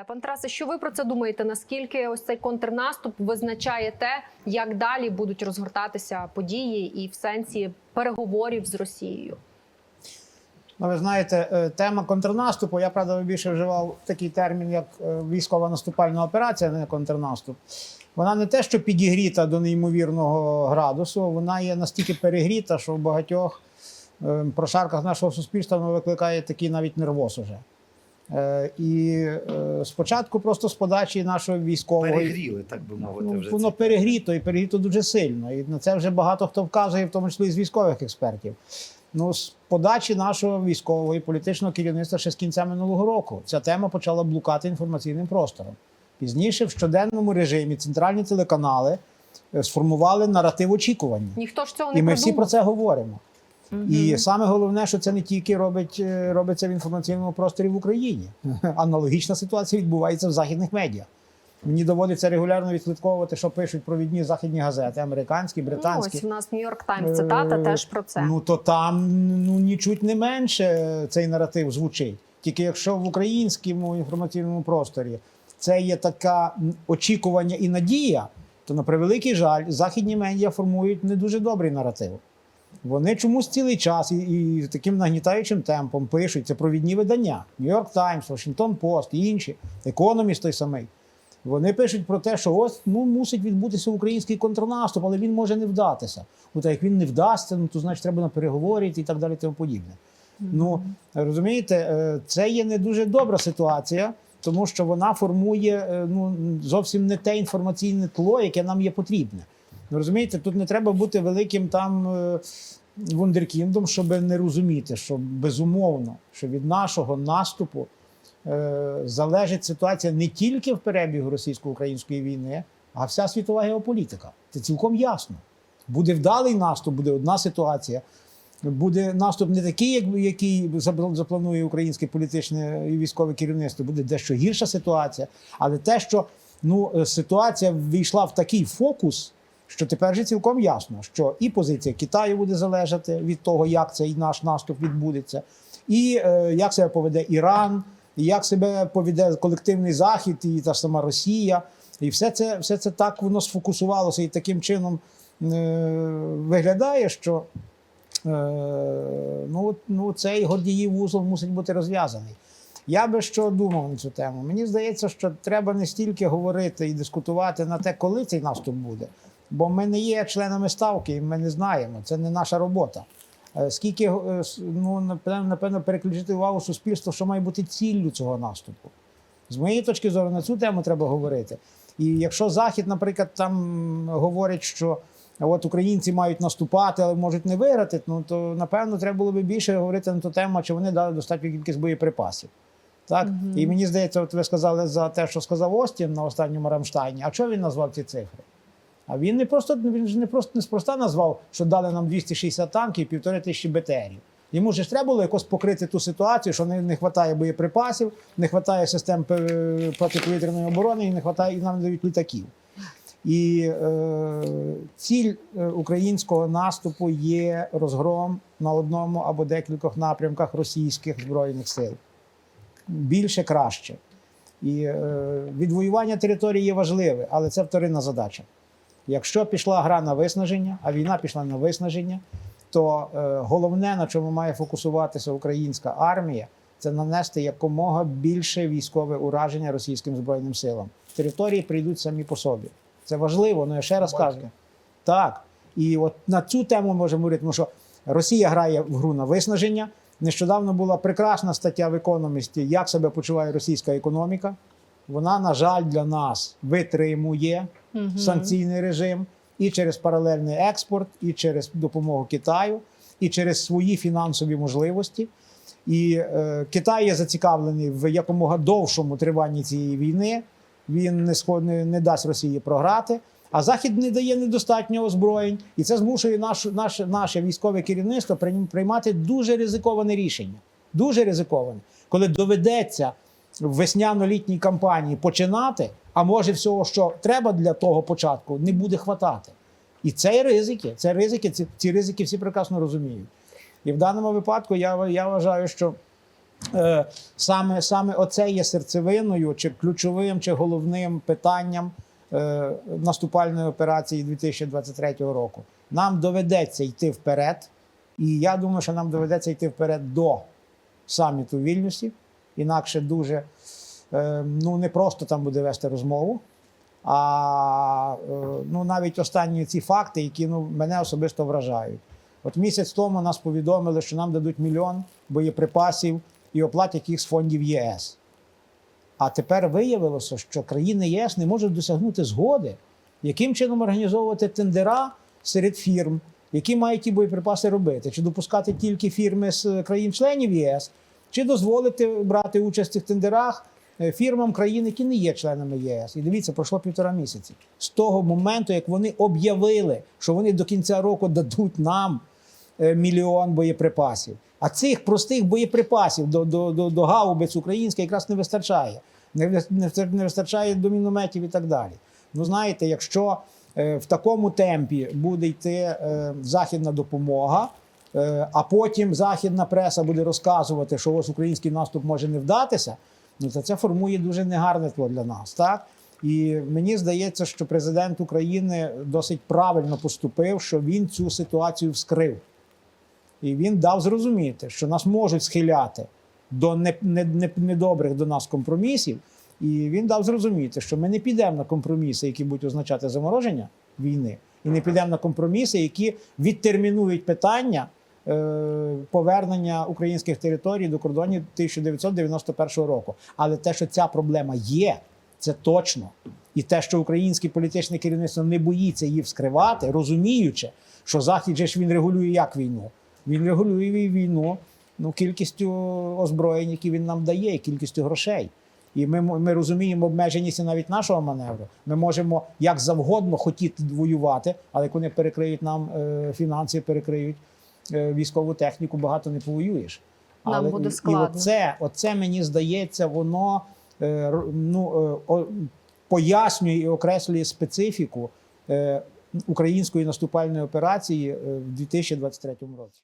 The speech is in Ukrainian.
Е, Пан Тарасе, що ви про це думаєте? Наскільки ось цей контрнаступ визначає те, як далі будуть розгортатися події, і в сенсі переговорів з Росією? Ну, ви знаєте, е, тема контрнаступу. Я правда більше вживав такий термін, як е, військова наступальна операція, не контрнаступ. Вона не те, що підігріта до неймовірного градусу, вона є настільки перегріта, що в багатьох прошарках нашого суспільства вона викликає такий навіть нервоз уже. Е, І е, спочатку просто з подачі нашої військової Перегріли, так би мовити, Ну, вже воно ці- перегріто і перегріто дуже сильно. І на це вже багато хто вказує, в тому числі і з військових експертів. Ну, з подачі нашого військового і політичного керівництва ще з кінця минулого року ця тема почала блукати інформаційним простором. Пізніше в щоденному режимі центральні телеканали е, сформували наратив очікування. Ніхто ж цього не І ми всі про це говоримо. І саме головне, що це не тільки робить, е, робиться в інформаційному просторі в Україні. Аналогічна ситуація відбувається в західних медіа. Мені доводиться регулярно відслідковувати, що пишуть провідні західні газети, американські, Ну, британські. ось у нас Нью-Йорк Таймс цитата Е, теж про це. Ну то там ну нічуть не менше цей наратив звучить. Тільки якщо в українському інформаційному просторі це є така очікування і надія, то на превеликий жаль, західні медіа формують не дуже добрий наратив. Вони чомусь цілий час і, і таким нагнітаючим темпом пишуть це провідні видання: Нью-Йорк Таймс, Вашингтон Пост і інші, Економіст той самий. Вони пишуть про те, що ось ну мусить відбутися український контрнаступ, але він може не вдатися. Ну так як він не вдасться, ну то значить треба на переговори і так далі. Тому подібне. Ну розумієте, е, це є не дуже добра ситуація, тому що вона формує е, ну зовсім не те інформаційне тло, яке нам є потрібне. Ну, розумієте, тут не треба бути великим там е, вундеркіндом, щоб не розуміти, що безумовно, що від нашого наступу е, залежить ситуація не тільки в перебігу російсько-української війни, а вся світова геополітика. Це цілком ясно. Буде вдалий наступ, буде одна ситуація. Буде наступ не такий, як який запланує українське політичне і військове керівництво, буде дещо гірша ситуація. Але те, що ну, е, ситуація ввійшла в такий фокус, що тепер же цілком ясно, що і позиція Китаю буде залежати від того, як цей наш наступ відбудеться, і е, як себе поведе Іран, і як себе поведе колективний Захід, і та сама Росія. І все це, все це так воно сфокусувалося і таким чином е, виглядає, що е, ну, ну, цей гордіїв вузол мусить бути розв'язаний. Я би що думав на цю тему. Мені здається, що треба не стільки говорити і дискутувати на те, коли цей наступ буде. Бо ми не є членами ставки, і ми не знаємо. Це не наша робота. Е, Скільки е, ну, напевно, переключити увагу суспільства, що має бути ціллю цього наступу. З моєї точки зору, на цю тему треба говорити. І якщо Захід, наприклад, там говорить, що от українці мають наступати, але можуть не виграти, ну то напевно треба було би більше говорити на ту тему, чи вони дали достатню кількість боєприпасів. Так? І мені здається, от ви сказали за те, що сказав Остін на останньому Рамштайні. А чого він назвав ці цифри? А він не просто він ж не просто неспроста назвав, що дали нам 260 танків і півтори тисячі БТРів. Йому ж треба було якось покрити ту ситуацію, що не, вистачає боєприпасів, не вистачає систем е, протиповітряної оборони і не вистачає і нам дають літаків. І е, ціль е, українського наступу є розгром на одному або декількох напрямках російських збройних сил. Більше краще. І е, відвоювання території є важливе, але це вторинна задача. Якщо пішла гра на виснаження, а війна пішла на виснаження, то е, головне, на чому має фокусуватися українська армія, це нанести якомога більше військове ураження російським збройним силам. Території прийдуть самі по собі. Це важливо, але я ще раз кажу. Так. І от на цю тему можемо говорити, тому що Росія грає в гру на виснаження. Нещодавно була прекрасна стаття в економісті, як себе почуває російська економіка. Вона, на жаль, для нас витримує санкційний режим і через паралельний експорт, і через допомогу Китаю, і через свої фінансові можливості. І е, Китай є зацікавлений в якомога довшому триванні цієї війни. Він не, сход- не, дасть Росії програти. А Захід не дає недостатньо озброєнь, і це змушує наш, наш, наше військове керівництво прийм- приймати дуже ризиковане рішення. Дуже ризиковане, коли доведеться весняно-літній кампанії починати, а може всього, що треба для того початку, не буде хватати. І це ризики, це ризики, ці, ці ризики всі прекрасно розуміють. І в даному випадку я, я вважаю, що Е, Саме, саме оце є серцевиною, чи ключовим, чи головним питанням е, наступальної операції 2023 року. Нам доведеться йти вперед, і я думаю, що нам доведеться йти вперед до саміту в Вільнюсі. Інакше дуже е, ну, не просто там буде вести розмову. А е, ну, навіть останні ці факти, які ну, мене особисто вражають. От місяць тому нас повідомили, що нам дадуть мільйон боєприпасів і оплатять їх з фондів ЄС. А тепер виявилося, що країни ЄС не можуть досягнути згоди, яким чином організовувати тендера серед фірм, які мають ті боєприпаси робити, чи допускати тільки фірми з країн-членів ЄС, чи дозволити брати участь в тендерах е, фірмам країн, які не є членами ЄС. І дивіться, пройшло півтора місяці. З того моменту, як вони об'явили, що вони до кінця року дадуть нам е, мільйон боєприпасів. А цих простих боєприпасів до, до, до, до гаубиць українських якраз не вистачає. Не, не не вистачає до мінометів і так далі. Ну, знаєте, якщо е, в такому темпі буде йти західна допомога, а потім західна преса буде розказувати, що ось український наступ може не вдатися, ну то це формує дуже негарне тло для нас. Так? І мені здається, що президент України досить правильно поступив, що він цю ситуацію вскрив. І він дав зрозуміти, що нас можуть схиляти до не- не- не- недобрих до нас компромісів. І він дав зрозуміти, що ми не підемо на компроміси, які будуть означати замороження війни, і не підемо на компроміси, які відтермінують питання е, повернення українських територій до кордонів 1991 року. Але те, що ця проблема є, це точно. І те, що українське політичне керівництво не боїться її вскривати, розуміючи, що Захід же ж він регулює як війну. Він регулює війну ну, кількістю озброєнь, які він нам дає, і кількістю грошей. І ми, ми розуміємо обмеженість навіть нашого маневру. Ми можемо як завгодно хотіти воювати, але як вони перекриють нам е, фінанси, перекриють е, військову техніку, багато не повоюєш. Нам але буде складно. І оце, оце мені здається, воно е, ну, е, пояснює і окреслює специфіку е, української наступальної операції е, в 2023 році.